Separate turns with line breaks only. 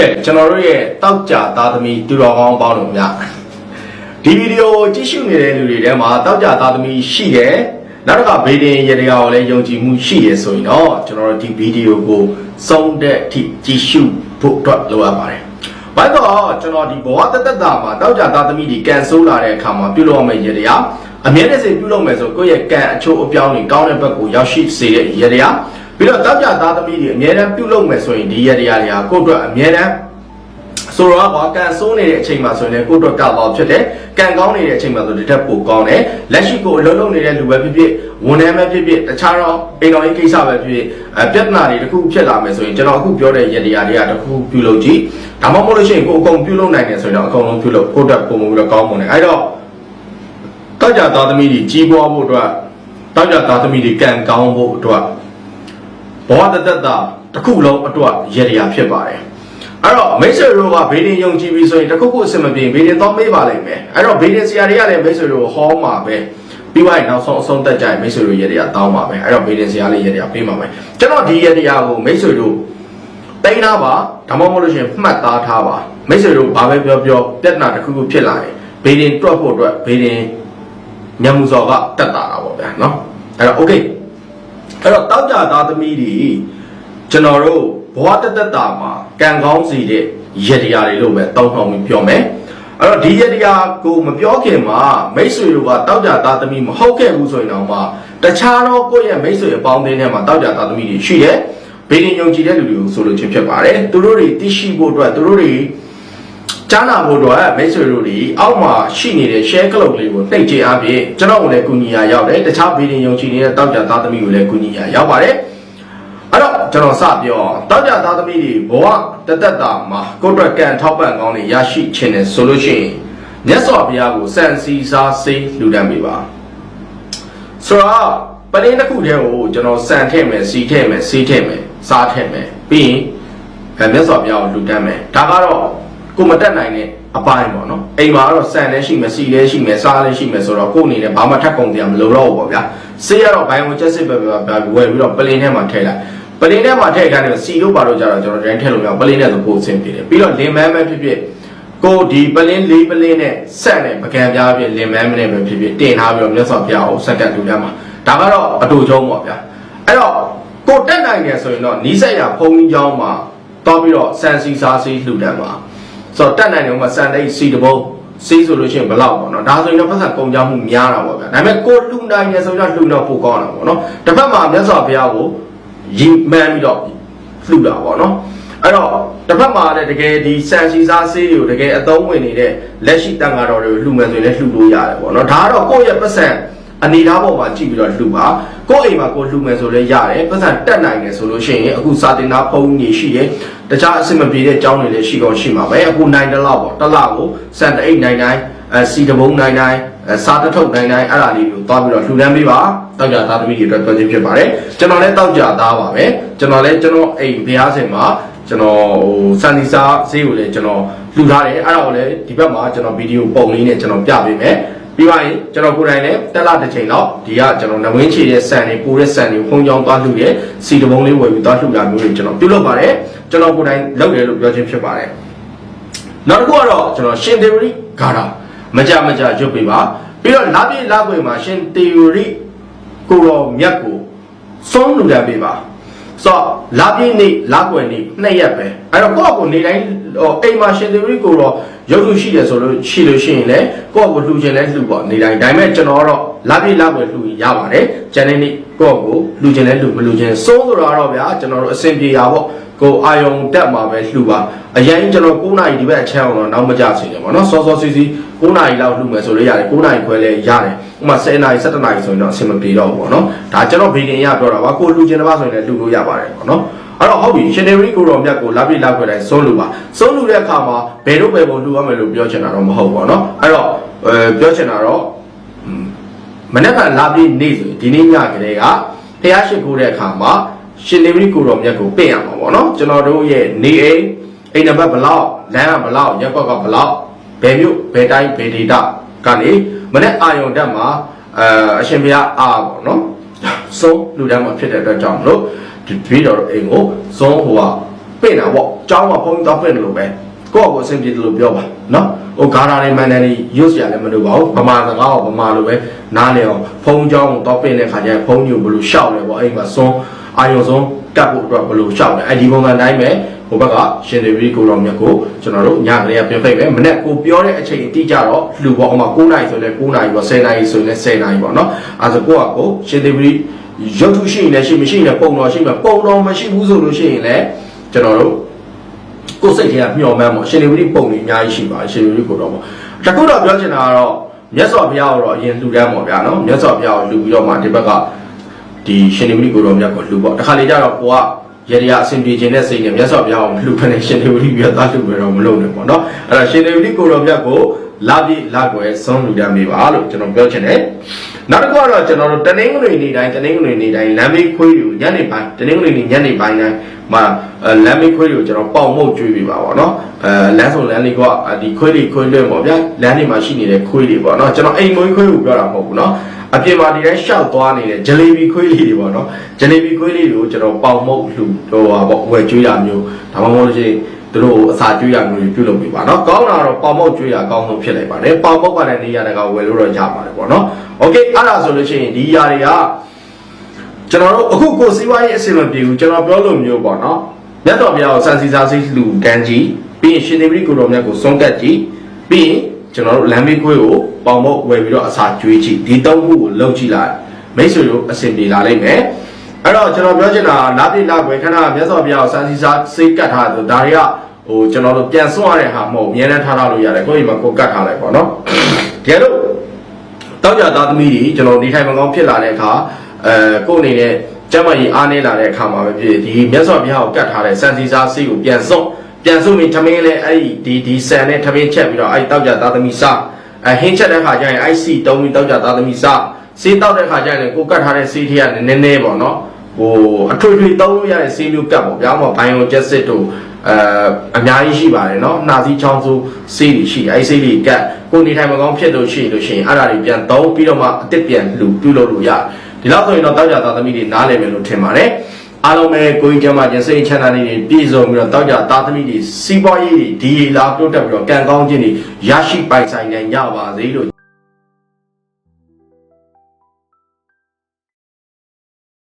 ကဲကျွန်တော်တို့ရဲ့တောက်ကြသားသမီးတူတော်ကောင်းပေါင်းတို့များဒီဗီဒီယိုကြည့်ရှုနေတဲ့လူတွေထဲမှာတောက်ကြသားသမီးရှိတယ်နောက်တစ်ခါဗေဒင်ရေတကာကိုလည်းယုံကြည်မှုရှိရဆိုရင်တော့ကျွန်တော်တို့ဒီဗီဒီယိုကိုစုံတဲ့အထိကြည့်ရှုဖို့အတွက်လိုအပ်ပါတယ်။ဘာလို့တော့ကျွန်တော်ဒီဘဝတသက်တာမှာတောက်ကြသားသမီးတွေကန်ဆိုးလာတဲ့အခါမှာပြုလုပ်ရမယ့်ရေတရား အမြဲတစေပြုလုပ်မယ်ဆိုကိုယ့်ရဲ့ကံအချိုးအပြောင်းတွေကောင်းတဲ့ဘက်ကိုရောက်ရှိစေတဲ့ရေတရားပြီးတော့တောက်ကြသားသမီးတွေအမြဲတမ်းပြုလုပ်မယ်ဆိုရင်ဒီရေတရားတွေကကိုယ့်အတွက်အမြဲတမ်းဆိုတော့ဘာကန်ဆိုးနေတဲ့အချိန်မှာဆိုရင်လည်းကိုယ့်အတွက်ကပေါဖြစ်တယ်ကံကောင်းနေတဲ့အချိန်မှာဆိုဒီထက်ပိုကောင်းတယ်လက်ရှိကိုအလုံးလုံးနေတဲ့လူပဲဖြစ်ဖြစ်ဝန်ထမ်းပဲဖြစ်ဖြစ်တခြားတော့အိမ်တော်ရေးကိစ္စပဲဖြစ်ဖြစ်အပြဿနာတွေတစ်ခုဖြစ်လာမယ်ဆိုရင်ကျွန်တော်အခုပြောတဲ့ရတရားတွေကတစ်ခုပြုလုပ်ကြည့်ဒါမှမဟုတ်လို့ရှိရင်ကိုအကုန်ပြုလုပ်နိုင်တယ်ဆိုရင်တော့အကုန်လုံးပြုလုပ်ကိုယ့်အတွက်ပုံမှုပြီးတော့ကောင်းမွန်တယ်အဲ့တော့ တောက်ကြသားသမီးတွေကြီးပွားဖို့အတွက်တောက်ကြသားသမီးတွေကံကောင်းဖို့အတွက်ဘဝတသက်တာတစ်ခုလုံးအတွက်ရတရားဖြစ်ပါတယ်အဲ့တော့မိတ်ဆွေတို့ကဘေးဒင်ယုံကြည်ပြီဆိုရင်တခုခုအဆင်မပြေဘေးဒင်တော့မေးပါလိမ့်မယ်အဲ့တော့ဘေးဒင်ဆရာတွေကလည်းမိတ်ဆွေတို့ကိုဟောမှာပဲပြီးသွားရင်နောက်ဆုံးအဆုံးသက်ကြရင်မိတ်ဆွေတို့ရေတရားတောင်းပါပဲအဲ့တော့ဘေးဒင်ဆရာလေးရေတရားပေးမှာပဲကျွန်တော်ဒီရေတရားကိုမိတ်ဆွေတို့တိန်းထားပါဒါမှမဟုတ်လို့ရှိရင်မှတ်သားထားပါမိတ်ဆွေတို့ဘာပဲပြောပြောပြဿနာတစ်ခုခုဖြစ်လာရင်ဘေးဒင်တွက်ဖို့အတွက်ဘေးဒင် ညမှုစော်ကတက်တာတာပေါ့ဗျာနော်အဲ့တော့ okay အဲ့တော့တောက်ကြသားသမီးတွေကျွန်တော်တို့ဘဝတသက်တာမှာကံကောင်းစီတဲ့ရတရားတွေလို့ပဲတောင်းထောင်ပြီးပြောမယ်အဲ့တော့ဒီရတရားကိုမပြောခင်မှာမိတ်ဆွေတို့ကတောက်ကြသားသမီးမဟုတ်ခဲ့ဘူးဆိုရင်တော့မှတခြားတော့ကိုယ့်ရဲ့မိတ်ဆွေအပေါင်းအသင်းထဲမှာတောက်ကြသားသမီးတွေရှိတယ်ဘေးရင်ယုံကြည်တဲ့လူတွေကိုဆိုလိုခြင်းဖြစ်ပါတယ်သူတို့တွေသိရှိဖို့အတွက်သူတို့တွေ ကြားနာဖို့အတွက်မိတ်ဆွေတို့တွေအောက်မှာရှိနေတဲ့ share club လေးကိုနှိပ်ချအပြင်ကျွန်တော်ကိုလည်းကူညီရရောက်တယ်တခြားဘေးရင်ယုံကြည်နေတဲ့တောက်ကြသားသမီးကိုလည်းကူညီရရောက်ပါတယ်အဲ့တော့ကျွန်တော်စပြောတောက်ကြသားသမီးတွေဘဝတသက်တာမှာကိုယ့်အတွက်ကံထောက်ပံ့ကောင်းတွေရရှိခြင်းနဲ့ဆိုလို့ရှိရင်မြတ်စွာဘုရားကိုစံစည်းစားစေးလှူဒန်းပေးပါဆိုတော့ပလင်းတစ်ခုတည်းကိုကျွန်တော်စံထည့်မယ်စီထည့်မယ်စီးထည့်မယ်စားထည့်မယ်ပြီးရင်အဲမြတ်စွာဘုရားကိုလှူဒန်းမယ်ဒါကတော့ ကိုမတက်နိုင်တဲ့အပိုင်းပေါ့နော်အိမ်မှာကတော့စံလည်းရှိမယ်စီလည်းရှိမယ်စားလည်းရှိမယ်ဆိုတော့ကို့အနေနဲ့ဘာမှထပ်ကုန်စရာမလိုတော့ဘူးပေါ့ဗျာစေးကတော့ဘိုင်ဝင်ချက်စစ်ပဲပဲဝယ်ပြီးတော့ပလင်ထဲမှာထည့်လိုက်ပလင်ထဲမှာထည့်ခိုင်းတယ်စီတို့ပါတော့ကြတော့ကျွန်တော်ဒန်ထည့်လို့ရအောင်ပလင်နဲ့ဆိုပို့ဆင်းပြေတယ်ပြီးတော့လင်မန်းပဲဖြစ်ဖြစ်ကိုဒီပလင်းလေးပလင်းနဲ့ဆက်နဲ့ပကံပြားဖြစ်လင်မန်းမနဲ့ပဲဖြစ်ဖြစ်တင်ထားပြီးတော့မြတ်စွာဘုရားကိုစက်ကတ်လူတန်းမှာဒါကတော့အတူချုံပေါ့ဗျာအဲ့တော့ကိုတက်နိုင်တယ်ဆိုရင်တော့နီးစက်ရဘုံကြီးကျောင်းမှာတောက်ပြီးတော့စန်စီစားစီလှူတန်းမှာ ဆိုတော့တက်နိုင်တယ်ဥမာစံတိတ်စီတဘုံစီးဆိုလို့ရှိရင်ဘယ်လောက်ပေါ့နော်ဒါဆိုရင်တော့ပတ်သက်ကုန်ကြမှုများတာပေါ့ဗျာဒါပေမဲ့ကိုလှူနိုင်တယ်ဆိုတော့လှူတော့ပိုကောင်းတာပေါ့နော်တစ်ဖက်မှာမြတ်စွာဘုရားကိုရီမှန်းပြီးတော့လှူတာပေါ့နော်အဲ့တော့တစ်ဖက်မှာလည်းတကယ်ဒီစံစီစားဆေးတွေကိုတကယ်အသုံးဝင်နေတဲ့လက်ရှိတန်ဃာတော်တွေကိုလှူမယ်ဆိုရင်လည်းလှူလို့ရတယ်ပေါ့နော်ဒါကတော့ကိုယ့်ရဲ့ပတ်စံ အနေသားပေါ်မှာကြည့်ပြီးတော့လှူပါကိုယ့်အိမ်မှာကိုယ်လှူမယ်ဆိုလည်းရတယ်ပတ်စံတက်နိုင်တယ်ဆိုလို့ရှိရင်အခုစာတင်သားဖုံးကြီးရှိတယ်တခြားအဆင်မပြေတဲ့ကျောင်းတွေလည်းရှိကောင်းရှိမှာပဲအခုနိုင်တစ်လောက်ပေါ့တစ်လောက်ကိုစံတအိတ်နိုင်နိုင်အဲစီတဘုံနိုင်နိုင်အဲစာတထုတ်နိုင်နိုင်အဲ့ဒါလေးကိုသွားပြီးတော့လှူဒန်းပေးပါတောက်ကြသားသမီးတွေအတွက်ပြောခြင်းဖြစ်ပါတယ်ကျွန်တော်လည်းတောက်ကြသားပါပဲကျွန်တော်လည်းကျွန်တော်အိမ်ဘုရားရှင်မှာကျွန်တော်ဟိုစန်ဒီစာဈေးကိုလည်းကျွန်တော်လှူထားတယ်အဲ့ဒါကိုလည်းဒီဘက်မှာကျွန်တော်ဗီဒီယိုပုံလေးနဲ့ကျွန်တော်ပြပေးမယ်ပြီးပါရင်ကျွန်တော်ကိုယ်တိုင်လည်းတက်လာတစ်ချိန်တော့ဒီကကျွန်တော်နဝင်းချေတဲ့ဆန်တွေပိုးတဲ့ဆန်တွေဖုံးကြောင်းသွားလှူတယ်စီတဘုံလေးဝယ်ပြီးသွားလှူတာမျိုးတွေကျွန်တော်ပြုလုပ်ပါတယ်ကျွန်တော်ကိုယ်တိုင်လုပ်တယ်လို့ပြောခြင်းဖြစ်ပါတယ်နောက်တစ်ခုကတော့ကျွန်တော်ရှင်ဒေဝရီဂါတာမကြမကြရွတ်ပေးပါပြီးတော့လာပြည့်လာခွေမှာရှင်ဒေဝရီကိုရောမြတ်ကိုစုံးလူတန်းပေးပါဆိုတော့လာပြည့်နေ့လာကွယ်နေ့နှစ်ရက်ပဲ အဲ့တော့ကိုယ့်အကိုနေတိုင်းဟိုအိမ်မှာရှင်သေဝရီကိုတော့ရုပ်ထုရှိတယ်ဆိုလို့ရှိလို့ရှိရင်လည်းကိုယ့်အကိုလှူခြင်းလဲလှူပေါ့နေတိုင်းဒါပေမဲ့ကျွန်တော်ကတော့လာပြည့်လာကွယ်လှူရင်ရပါတယ်ကျန်တဲ့နေ့ကိုယ့်အကိုလှူခြင်းလဲလှူမလှူခြင်းစိုးဆိုတော့တော့ဗျာကျွန်တော်တို့အဆင်ပြေရပေါ့ကိုအာယုံတက်မှာပဲလှူပါအရင်ကျွန်တော်9နာရီဒီဘက်အချမ်းအောင်တော့နောက်မကြစေတယ်ပေါ့နော်စောစောစီးစီး9နာရီလောက်လှူမယ်ဆိုလို့ရတယ်9နာရီခွဲလဲရတယ်ဥပမာ10နာရီ17နာရီဆိုရင်တော့အဆင်မပြေတော့ဘူးပေါ့နော်ဒါကျွန်တော်ဗီဒီယိုရပြောတာပါကိုလှူခြင်းတစ်ပါးဆိုရင်လည်းလှူလို့ရပါတယ်ပေါ့နော် အဲ့တော့ဟုတ်ပြီရှင်နေရီကိုတော်မြတ်ကိုလာပြလာခွဲတိုင်းဆုံးလူပါဆုံးလူတဲ့အခါမှာဘယ်တော့ဘယ်ပုံလှူရမယ်လို့ပြောချင်တာတော့မဟုတ်ပါတော့အဲ့တော့အဲပြောချင်တာတော့မနေ့ကလာပြနေ့ဆိုရင်ဒီနေ့ညကလေးကဖះရှိခိုးတဲ့အခါမှာရှင်နေရီကိုတော်မြတ်ကိုပြင်ရမှာပေါ့နော်ကျွန်တော်တို့ရဲ့နေအိမ်အိမ်နံပါတ်ဘလောက်လမ်းကဘလောက်ရက်ကွက်ကဘလောက်ဘယ်မြို့ဘယ်တိုင်းဘယ်ဒေတာကနေမနေ့အာယုံတက်မှာအဲအရှင်ဘုရားအာပေါ့နော်ဆုံးလူတန်းမှာဖြစ်တဲ့အတွက်ကြောင့်မလို့ ဒီပြီးတော့အိမ်ကိုဇွန်ဟိုကပင့်တာပေါ့ကျောင်းမှာဘုန်းကြီးတော့ပင့်တယ်လို့ပဲကိုယ့်အကိုအဆင်ပြေတယ်လို့ပြောပါနော်ဟိုဂါရာတွေမန်တယ်တွေရွတ်စရာလည်းမလိုပါဘူးဗမာစကားကိုဗမာလိုပဲနားလည်အောင်ဘုန်းကျောင်းကိုတော့ပင့်တဲ့ခါကျရင်ဘုန်းကြီးကိုဘယ်လိုရှောက်လဲပေါ့အဲ့ဒီမှာစွန်းအာယုံစွန်းကတ်ဖို့အတွက်ဘယ်လိုရှောက်လဲအဲ့ဒီပုံစံတိုင်းပဲဟိုဘက်ကရှင်ဒေဝီကိုတော်မြတ်ကိုကျွန်တော်တို့ညကလေးကပြင်ဖိတ်ပဲမနေ့ကိုပြောတဲ့အချိန်အတိအကျတော့လူပေါ့အမ9နာရီဆိုလဲ9နာရီပေါ့10နာရီဆိုလဲ10နာရီပေါ့နော်အဲဆိုကိုကကိုရှင်ဒေဝီ ရုပ်ထုရှိရင်လည်းရှိမရှိရင်လည်းပုံတော်ရှိမှာပုံတော်မရှိဘူးဆိုလို့ရှိရင်လည်းကျွန်တော်တို့ကိုယ်စိတ်ထဲကမျှော်မှန်းပေါ့ရှင်ဒေဝီပုံတွေအများကြီးရှိပါတယ်ရှင်ဒေဝီကိုတော်ပေါ့တခုတော့ပြောချင်တာကတော့မြတ်စွာဘုရားကိုတော့အရင်လှူဒန်းပါဗျာနော်မြတ်စွာဘုရားကိုလှူပြီးတော့မှဒီဘက်ကဒီရှင်ဒေဝီကိုတော်မြတ်ကိုလှူပေါ့တခါလေကျတော့ကိုက ရေရအဆင်ပြေခြင်းတဲ့စိတ်နဲ့မြတ်စွာဘုရားကိုလှူခနဲ့ရှင်ဒေဝီပြသားလှူပဲတော့မလုပ်နဲ့ပေါ့နော်အဲ့ဒါရှင်ဒေဝီကိုတော်မြတ်ကိုလာပြီလာကွယ်ဆုံးလှူဒန်းပေးပါလို့ကျွန်တော်ပြောချင်တယ်နောက်တစ်ခုကတော့ကျွန်တော်တို့တနင်္ဂနွေနေ့တိုင်းတနင်္ဂနွေနေ့တိုင်းလမ်းမေးခွေးတွေကိုညနေပိုင်းတနင်္ဂနွေနေ့ညနေပိုင်းတိုင်းမှာအဲလမ်းမေးခွေးတွေကိုကျွန်တော်ပေါင်မှုတ်ကျွေးပေးပါပေါ့နော်အဲလမ်းစုံလမ်းလေးကဒီခွေးတွေခွေးလွဲပေါ့ဗျာလမ်းတွေမှာရှိနေတဲ့ခွေးတွေပေါ့နော်ကျွန်တော်အိမ်မွေးခွေးကိုပြောတာမဟုတ်ဘူးနော် အပြင်မှာဒီတိုင်းရှောက်သွားနေတဲ့ဂျလေဘီခွေးလေးတွေပေါ့နော်ဂျလေဘီခွေးလေးတွေကိုကျွန်တော်ပေါင်မှုတ်လှူဟိုပါပေါ့ဝယ်ကျွေးရမျိုးဒါမှမဟုတ်လို့ရှိရင်သူတို့အစာကျွေးရမျိုးတွေပြုလုပ်ပေးပါနော်ကောင်းတာတော့ပေါင်မှုတ်ကျွေးရအကောင်းဆုံးဖြစ်လိုက်ပါတယ်ပေါင်မှုတ်ကလည်းနေရာတကာဝယ်လို့တော့ရပါတယ်ပေါ့နော်โอเคအဲ့ဒါဆိုလို့ရှိရင်ဒီຢာတွေကကျွန်တော်တို့အခုကိုစီးပွားရေးအစီအမံပြေဘူးကျွန်တော်ပြောလို့မျိုးပေါ့နော်မြတ်တော်ဘုရားကိုစံစီစာစိတ်လူကန်းကြီးပြီးရင်ရှင်သေပရိကိုတော်မြတ်ကိုဆုံးကတ်ကြည့်ပြီးရင် ကျွန်တော်တို့လမ်းမေးခွေးကိုပေါင်မှုတ်ဝယ်ပြီးတော့အစာကျွေးကြည့်ဒီသုံးခုကိုလုပ်ကြည့်လိုက်မိတ်ဆွေတို့အဆင်ပြေလာလိမ့်မယ်အဲ့တော့ကျွန်တော်ပြောချင်တာလာပြလာခွေခဏမြတ်စွာဘုရားကိုစံစီစာစိတ်ကတ်ထားတယ်ဒါတွေကဟိုကျွန်တော်တို့ပြန်စွန့်ရတဲ့ဟာမဟုတ်အများနဲ့ထားထားလို့ရတယ်ကိုယ့်အိမ်မှာကိုယ်ကတ်ထားလိုက်ပေါ့နော်တကယ်လို့တောက်ကြသားသမီးတွေကျွန်တော်နေထိုင်မကောင်းဖြစ်လာတဲ့အခါအဲကိုယ့်အနေနဲ့ကျမကြီးအားနေလာတဲ့အခါမှာပဲဖြစ်ဒီမြတ်စွာဘုရားကိုကတ်ထားတဲ့စံစီစာစိတ်ကိုပြန်စွန့် ပြန်စုမိထမင်းလဲအဲ့ဒီဒီဆန်နဲ့ထမင်းချက်ပြီးတော့အဲ့တောက်ကြသားသမီးစားအဟင်းချက်တဲ့ခါကျရင်အိုက်စီတုံးပြီးတောက်ကြသားသမီးစားစေးတောက်တဲ့ခါကျရင်ကိုကတ်ထားတဲ့စေးထည့်ကနည်းနည်းပေါ့နော်ဟိုအထွေထွေတုံးလို့ရတဲ့စေးမျိုးကတ်ပေါ့ဗျာမဘိုင်ယိုဂျက်စစ်တို့အဲအများကြီးရှိပါတယ်နော်နှာသီးချောင်းဆိုးစေးတွေရှိအဲစေးတွေကတ်ကိုနေထိုင်မကောင်းဖြစ်လို့ရှိလို့ရှိရင်အဲ့ဒါတွေပြန်သုံးပြီးတော့မှအစ်စ်ပြန်လူပြုလုပ်လို့ရဒီလောက်ဆိုရင်တော့တောက်ကြသားသမီးတွေနားလည်မယ်လို့ထင်ပါတယ် အားလုံးပဲကိုကြီးကျမကျစိတ်ချမ်းသာနေပြည့်စုံပြီးတော့တောက်ကြသားသမီးတွေစီးပွားရေးတွေဒီလာတိုးတက်ပြီးတော့ကံကောင်းခြင်းတွေရရှိပိုင်ဆိုင်နိုင်ကြပါစေလို့